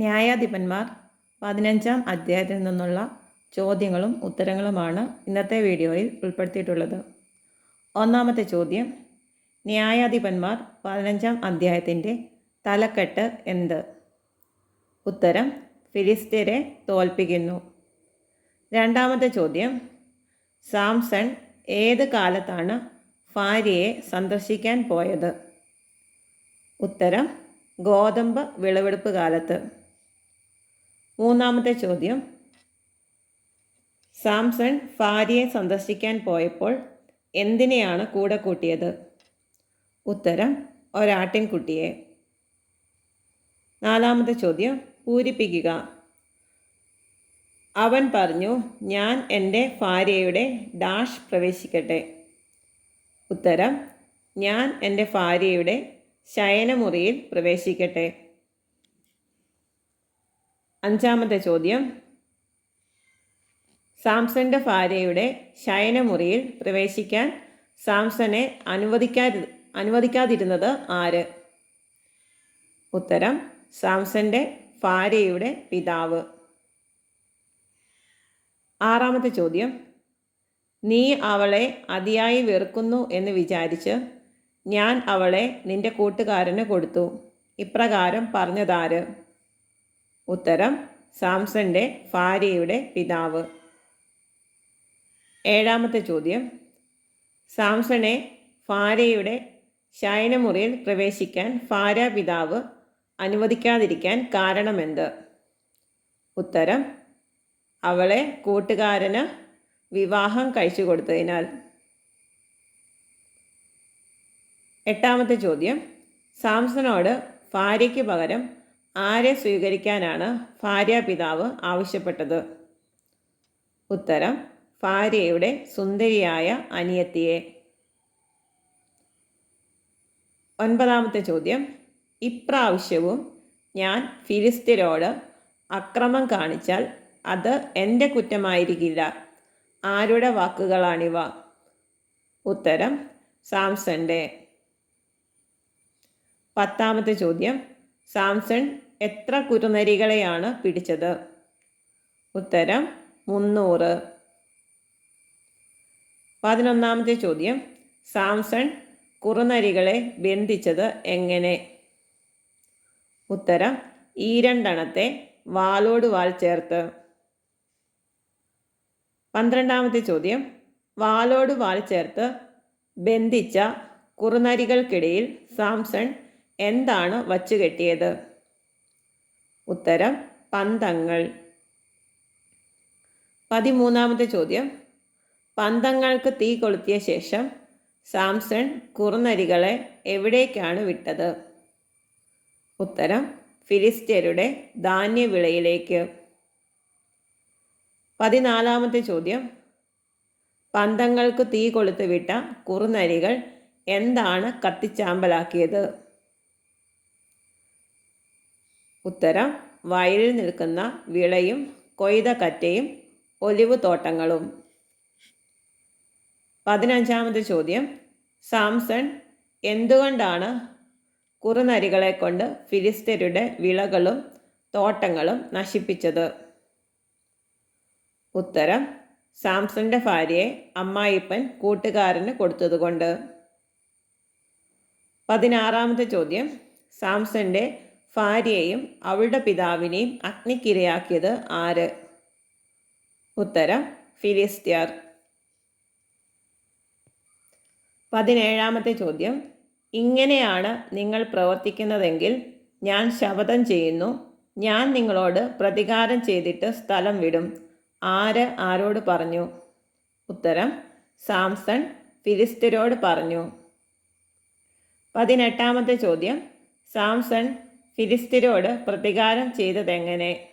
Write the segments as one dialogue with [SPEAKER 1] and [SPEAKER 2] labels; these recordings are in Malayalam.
[SPEAKER 1] ന്യായാധിപന്മാർ പതിനഞ്ചാം അധ്യായത്തിൽ നിന്നുള്ള ചോദ്യങ്ങളും ഉത്തരങ്ങളുമാണ് ഇന്നത്തെ വീഡിയോയിൽ ഉൾപ്പെടുത്തിയിട്ടുള്ളത്. ഒന്നാമത്തെ ചോദ്യം ന്യായാധിപന്മാർ പതിനഞ്ചാം അധ്യായത്തിന്റെ തലക്കെട്ട് എന്ത്? ഉത്തരം ഫിലിസ്തീനെ തോൽപ്പിക്കുന്നു. രണ്ടാമത്തെ ചോദ്യം സാംസൺ ഏത് കാലത്താണ് ഭാര്യയെ സന്ദർശിക്കാൻ പോയത്? ഉത്തരം ഗോതമ്പ് വിളവെടുപ്പ് കാലത്ത്. മൂന്നാമത്തെ ചോദ്യം. സാംസൺ ഭാര്യയെ സന്ദർശിക്കാൻ പോയപ്പോൾ എന്തിനെയാണ് കൂടെ കൂട്ടിയത്? ഉത്തരം ഒരാട്ടിൻകുട്ടിയെ. നാലാമത്തെ ചോദ്യം പൂരിപ്പിക്കുക. അവൻ പറഞ്ഞു ഞാൻ എന്റെ ഭാര്യയുടെ ഡാഷ് പ്രവേശിക്കട്ടെ. ഉത്തരം ഞാൻ എന്റെ ഭാര്യയുടെ ശയനമുറിയിൽ പ്രവേശിക്കട്ടെ. അഞ്ചാമത്തെ ചോദ്യം. സാംസന്റെ ഭാര്യയുടെ ശയനമുറിയിൽ പ്രവേശിക്കാൻ സാംസനെ അനുവദിക്കാതി അനുവദിക്കാതിരുന്നത് ആര്? ഉത്തരം സാംസന്റെ ഭാര്യയുടെ പിതാവ്. ആറാമത്തെ ചോദ്യം. നീ അവളെ അതിയായി വെറുക്കുന്നു എന്ന് വിചാരിച്ച് ഞാൻ അവളെ നിന്റെ കൂട്ടുകാരന് കൊടുത്തു. ഇപ്രകാരം പറഞ്ഞതാര്? ഉത്തരം സാംസന്റെ ഭാര്യയുടെ പിതാവ്. ഏഴാമത്തെ ചോദ്യം. സാംസണെ ഭാര്യയുടെ ശയനമുറിയിൽ പ്രവേശിക്കാൻ ഭാര്യ പിതാവ് അനുവദിക്കാതിരിക്കാൻ കാരണമെന്ത്? ഉത്തരം അവളെ കൂട്ടുകാരന് വിവാഹം കഴിച്ചു കൊടുത്തതിനാൽ. എട്ടാമത്തെ ചോദ്യം. സാംസണോട് ഭാര്യയ്ക്ക് പകരം ആരെ സ്വീകരിക്കാനാണ് ഭാര്യാപിതാവ് ആവശ്യപ്പെട്ടത്? ഉത്തരം ഭാര്യയുടെ സുന്ദരിയായ അനിയത്തിയെ. ഒൻപതാമത്തെ ചോദ്യം ഇപ്രാവശ്യവും ഞാൻ ഫിലിസ്തീനോട് അക്രമം കാണിച്ചാൽ അത് എന്റെ കുറ്റമായിരിക്കില്ല. ആരുടെ വാക്കുകളാണിവ? ഉത്തരം സാംസന്റെ. പത്താമത്തെ ചോദ്യം സാംസൺ എത്ര കുറുനരികളെയാണ് പിടിച്ചത്? ഉത്തരം മുന്നൂറ്. പതിനൊന്നാമത്തെ ചോദ്യം. സാംസൺ കുറുനരികളെ ബന്ധിച്ചത് എങ്ങനെ? ഉത്തരം ഈ രണ്ടെണ്ണത്തെ വാലോട് വാൽ ചേർത്ത്. പന്ത്രണ്ടാമത്തെ ചോദ്യം. വാലോട് വാൽ ചേർത്ത് ബന്ധിച്ച കുറുനരികൾക്കിടയിൽ സാംസൺ എന്താണ് വച്ചുകെട്ടിയത്? ഉത്തരം പന്തങ്ങൾ. പതിമൂന്നാമത്തെ ചോദ്യം. പന്തങ്ങൾക്ക് തീ കൊളുത്തിയ ശേഷം സാംസൺ കുറുനരികളെ എവിടേക്കാണ് വിട്ടത്? ഉത്തരം ഫിലിസ്ത്യരുടെ ധാന്യവിളയിലേക്ക്. പതിനാലാമത്തെ ചോദ്യം. പന്തങ്ങൾക്ക് തീ കൊളുത്ത് വിട്ട കുറുനരികൾ എന്താണ് കത്തിച്ചാമ്പലാക്കിയത്? ഉത്തരം വയലിൽ നിൽക്കുന്ന വിളയും കൊയ്ത കറ്റയും ഒലിവ് തോട്ടങ്ങളും പതിനഞ്ചാമത്തെ ചോദ്യം. സാംസൺ എന്തുകൊണ്ടാണ് കുറുനരികളെ കൊണ്ട് ഫിലിസ്തരുടെ വിളകളും തോട്ടങ്ങളും നശിപ്പിച്ചത്? ഉത്തരം സാംസന്റെ ഭാര്യയെ അമ്മായിപ്പൻ കൂട്ടുകാരന് കൊടുത്തതുകൊണ്ട്. പതിനാറാമത്തെ ചോദ്യം. സാംസന്റെ ഭാര്യയെയും അവളുടെ പിതാവിനെയും അഗ്നിക്കിരയാക്കിയത് ആര്? ഉത്തരം ഫിലിസ്ത്യർ. പതിനേഴാമത്തെ ചോദ്യം. ഇങ്ങനെയാണ് നിങ്ങൾ പ്രവർത്തിക്കുന്നതെങ്കിൽ ഞാൻ ശപഥം ചെയ്യുന്നു. ഞാൻ നിങ്ങളോട് പ്രതികാരം ചെയ്തിട്ട് സ്ഥലം വിടും. ആര് ആരോട് പറഞ്ഞു? ഉത്തരം സാംസൺ ഫിലിസ്തരോട് പറഞ്ഞു. പതിനെട്ടാമത്തെ ചോദ്യം. സാംസൺ ഫിലിസ്തരോട് പ്രതികാരം ചെയ്തതെങ്ങനെ?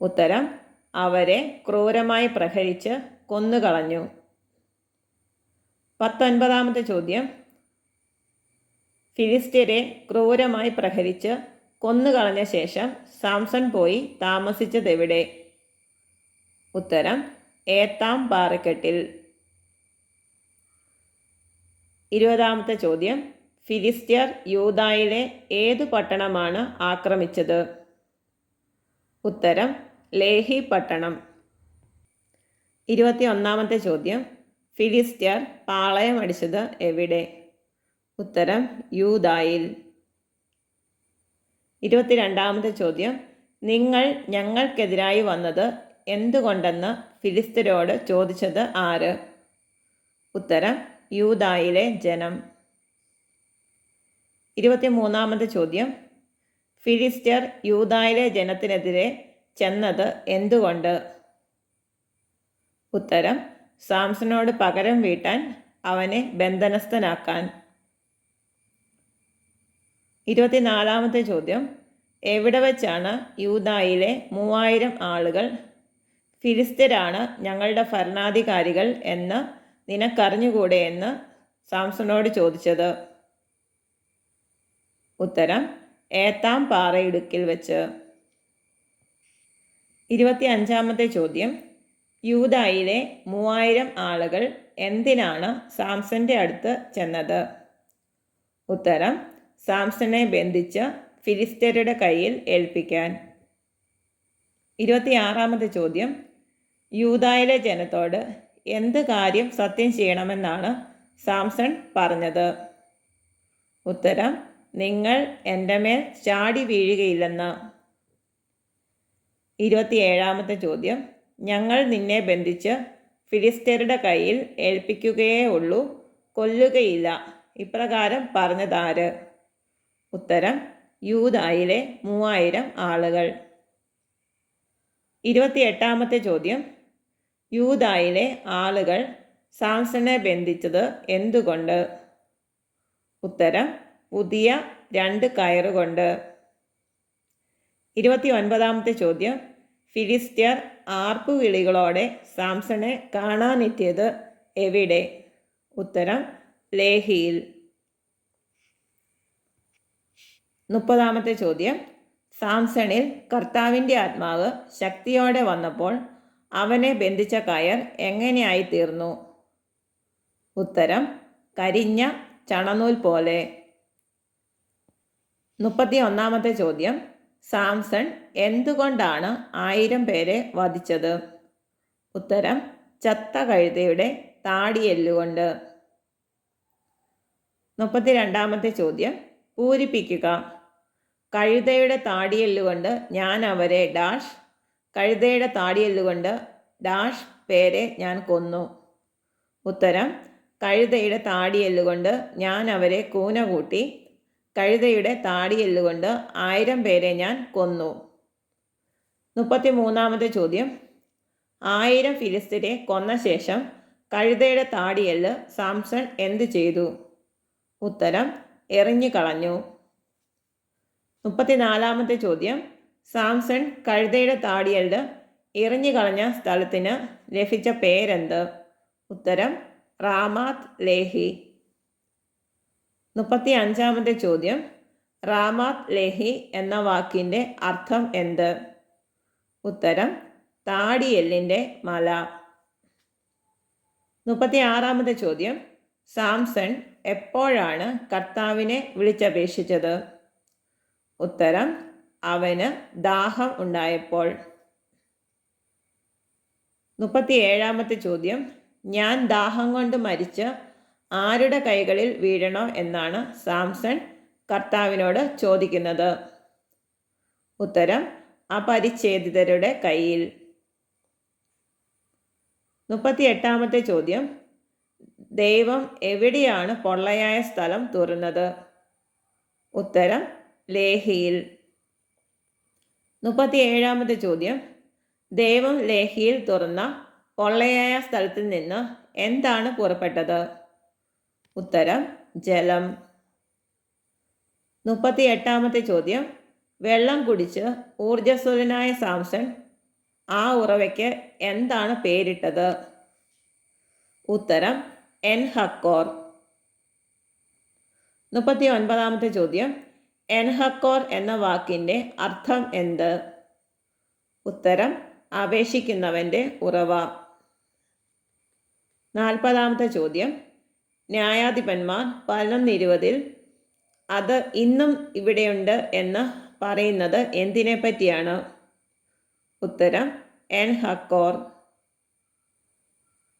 [SPEAKER 1] ഉത്തരം അവരെ ക്രൂരമായി പ്രഹരിച്ച് കൊന്നുകളഞ്ഞു. പത്തൊൻപതാമത്തെ ചോദ്യം. ഫിലിസ്ത്യരെ ക്രൂരമായി പ്രഹരിച്ച് കൊന്നുകളഞ്ഞ ശേഷം സാംസൺ പോയി താമസിച്ചതെവിടെ? ഉത്തരം ഏത്താം പാറക്കെട്ടിൽ ഇരുപതാമത്തെ ചോദ്യം. ഫിലിസ്ത്യർ യൂതായിലെ ഏതു പട്ടണമാണ് ആക്രമിച്ചത്? ഉത്തരം ലേഹി പട്ടണം. ഇരുപത്തി ഒന്നാമത്തെ ചോദ്യം ഫിലിസ്ത്യർ പാളയം അടിച്ചത് എവിടെ? ഉത്തരം യൂതായിൽ ഇരുപത്തിരണ്ടാമത്തെ ചോദ്യം നിങ്ങൾ ഞങ്ങൾക്കെതിരായി വന്നത് എന്തുകൊണ്ടെന്ന് ഫിലിസ്തരോട് ചോദിച്ചത് ആര്? ഉത്തരം യൂതായിലെ ജനം. ഇരുപത്തിമൂന്നാമത്തെ ചോദ്യം. ഫിലിസ്റ്റർ യൂതായിലെ ജനത്തിനെതിരെ ചെന്നത് എന്തുകൊണ്ട്? ഉത്തരം സാംസനോട് പകരം വീട്ടാൻ അവനെ ബന്ധനസ്ഥനാക്കാൻ. ഇരുപത്തിനാലാമത്തെ ചോദ്യം. എവിടെ വച്ചാണ് യൂതായിലെ മൂവായിരം ആളുകൾ? ഫിലിസ്തരാണ് ഞങ്ങളുടെ ഭരണാധികാരികൾ എന്ന് നിനക്കറിഞ്ഞുകൂടെ എന്ന് സാംസണോട് ചോദിച്ചത്. ഉത്തരം ഏത്താം പാറയിടുക്കിൽ വെച്ച്. ഇരുപത്തി അഞ്ചാമത്തെ ചോദ്യം. യൂതായിലെ മൂവായിരം ആളുകൾ എന്തിനാണ് സാംസന്റെ അടുത്ത് ചെന്നത്? ഉത്തരം സാംസനെ ബന്ധിച്ച് ഫിലിസ്തീനയുടെ കയ്യിൽ ഏൽപ്പിക്കാൻ. ഇരുപത്തിയാറാമത്തെ ചോദ്യം. യൂതായിലെ ജനത്തോട് എന്ത് കാര്യം സത്യം ചെയ്യണമെന്നാണ് സാംസൺ പറഞ്ഞത്? ഉത്തരം നിങ്ങൾ എന്റെ മേൽ ചാടി വീഴുകയില്ലെന്ന്. ഇരുപത്തിയേഴാമത്തെ ചോദ്യം. ഞങ്ങൾ നിന്നെ ബന്ധിച്ച് ഫിലിസ്തീനയുടെ കയ്യിൽ ഏൽപ്പിക്കുകയേ ഉള്ളൂ കൊല്ലുകയില്ല. ഇപ്രകാരം പറഞ്ഞതാര്? ഉത്തരം യൂതായിലെ മൂവായിരം ആളുകൾ. ഇരുപത്തിയെട്ടാമത്തെ ചോദ്യം. യൂതായിലെ ആളുകൾ സാംസനെ ബന്ധിച്ചത് എന്തുകൊണ്ട്? ഉത്തരം പുതിയ രണ്ട് കയറുകൊണ്ട്. ഇരുപത്തി ഒൻപതാമത്തെ ചോദ്യം. ഫിലിസ്ത്യർ ആർപ്പുവിളികളോടെ സാംസണെ കാണാനെത്തിയത് എവിടെ? ഉത്തരം ലേഹിയിൽ. മുപ്പതാമത്തെ ചോദ്യം. സാംസണിൽ കർത്താവിന്റെ ആത്മാവ് ശക്തിയോടെ വന്നപ്പോൾ അവനെ ബന്ധിച്ച കയർ എങ്ങനെയായി തീർന്നു ഉത്തരം കരിഞ്ഞ ചണനൂൽ പോലെ. മുപ്പത്തി ഒന്നാമത്തെ ചോദ്യം. സാംസൺ എന്തുകൊണ്ടാണ് ആയിരം പേരെ വധിച്ചത്? ഉത്തരം ചത്ത കഴുതയുടെ താടിയെല്ലുകൊണ്ട്. മുപ്പത്തി രണ്ടാമത്തെ ചോദ്യം പൂരിപ്പിക്കുക. കഴുതയുടെ താടിയെല്ലുകൊണ്ട് ഞാൻ അവരെ ഡാഷ് കഴുതയുടെ താടിയെല്ലുകൊണ്ട് ഡാഷ് പേരെ ഞാൻ കൊന്നു. ഉത്തരം കഴുതയുടെ താടിയെല്ലുകൊണ്ട് ഞാൻ അവരെ കൂന കൂട്ടി കഴുതയുടെ താടിയെല്ലുകൊണ്ട് ആയിരം പേരെ ഞാൻ കൊന്നു. മുപ്പത്തി മൂന്നാമത്തെ ചോദ്യം. ആയിരം ഫിലിസ്തീനെ കൊന്ന ശേഷം കഴുതയുടെ താടിയെല്ല് സാംസൺ എന്തു ചെയ്തു? ഉത്തരം എറിഞ്ഞു കളഞ്ഞു. മുപ്പത്തിനാലാമത്തെ ചോദ്യം. സാംസൺ കഴുതയുടെ താടിയെല്ല് എറിഞ്ഞു കളഞ്ഞ സ്ഥലത്തിന് ലഭിച്ച പേരെന്ത്? ഉത്തരം റാമാത്ത് ലേഹി. മുപ്പത്തി അഞ്ചാമത്തെ ചോദ്യം. റാമാത്ത് ലേഹി എന്ന വാക്കിന്റെ അർത്ഥം എന്ത്? ഉത്തരം താടിയെല്ലിന്റെ മല. മുപ്പത്തി ആറാമത്തെ ചോദ്യം. സാംസൺ എപ്പോഴാണ് കർത്താവിനെ വിളിച്ചപേക്ഷിച്ചത്? ഉത്തരം അവന് ദാഹം ഉണ്ടായപ്പോൾ. മുപ്പത്തി ഏഴാമത്തെ ചോദ്യം. ഞാൻ ദാഹം കൊണ്ട് മരിച്ച് ആരുടെ കൈകളിൽ വീഴണോ എന്നാണ് സാംസൺ കർത്താവിനോട് ചോദിക്കുന്നത്. ഉത്തരം അപരിച്ഛേദിതരുടെ കയ്യിൽ. മുപ്പത്തി എട്ടാമത്തെ ചോദ്യം ദൈവം എവിടെയാണ് പൊള്ളയായ സ്ഥലം തുറന്നത്? ഉത്തരം ലേഹിയിൽ. മുപ്പത്തി ഏഴാമത്തെ ചോദ്യം ദൈവം ലേഹിയിൽ തുറന്ന പൊള്ളയായ സ്ഥലത്തിൽ നിന്ന് എന്താണ് പുറപ്പെട്ടത്? ഉത്തരം ജലം. മുപ്പത്തി എട്ടാമത്തെ ചോദ്യം. വെള്ളം കുടിച്ച് ഊർജസ്വലനായ സാംസൺ ആ ഉറവയ്ക്ക് എന്താണ് പേരിട്ടത്? ഉത്തരം എൻ. ഹക്കോർ. മുപ്പത്തി ഒൻപതാമത്തെ ചോദ്യം. എൻ. ഹക്കോർ എന്ന വാക്കിന്റെ അർത്ഥം എന്ത്? ഉത്തരം അപേക്ഷിക്കുന്നവന്റെ ഉറവ. നാൽപ്പതാമത്തെ ചോദ്യം. ന്യായാധിപന്മാർ പതിനൊന്നിരുപതിൽ അത് ഇന്നും ഇവിടെയുണ്ട് എന്ന് പറയുന്നത് എന്തിനെ പറ്റിയാണ് ഉത്തരം എൻ. ഹക്കോർ.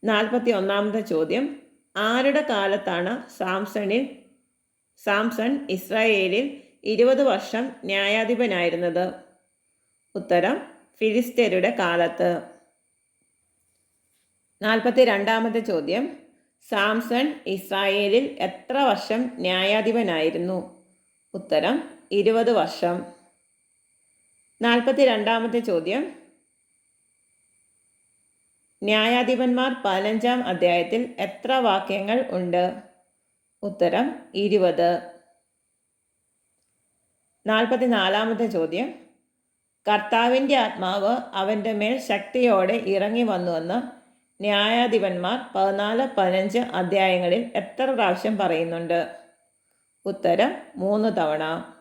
[SPEAKER 1] നാൽപ്പത്തി ഒന്നാമത്തെ ചോദ്യം ആരുടെ കാലത്താണ് സാംസണിൽ സാംസൺ ഇസ്രായേലിൽ ഇരുപത് വർഷം ന്യായാധിപനായിരുന്നത്? ഉത്തരം ഫിലിസ്തീനയുടെ കാലത്ത്. നാൽപ്പത്തി രണ്ടാമത്തെ ചോദ്യം സാംസൺ ഇസ്രായേലിൽ എത്ര വർഷം ന്യായാധിപനായിരുന്നു? ഉത്തരം ഇരുപത് വർഷം. നാൽപ്പത്തി രണ്ടാമത്തെ ചോദ്യം. ന്യായാധിപന്മാർ പതിനഞ്ചാം അധ്യായത്തിൽ എത്ര വാക്യങ്ങൾ ഉണ്ട്? ഉത്തരം ഇരുപത്. നാൽപ്പത്തി നാലാമത്തെ ചോദ്യം. കർത്താവിന്റെ ആത്മാവ് അവന്റെ മേൽ ശക്തിയോടെ ഇറങ്ങി വന്നുവെന്ന് ന്യായാധിപന്മാർ പതിനാല് പതിനഞ്ച് അധ്യായങ്ങളിൽ എത്ര പ്രാവശ്യം പറയുന്നുണ്ട്? ഉത്തരം മൂന്ന് തവണ.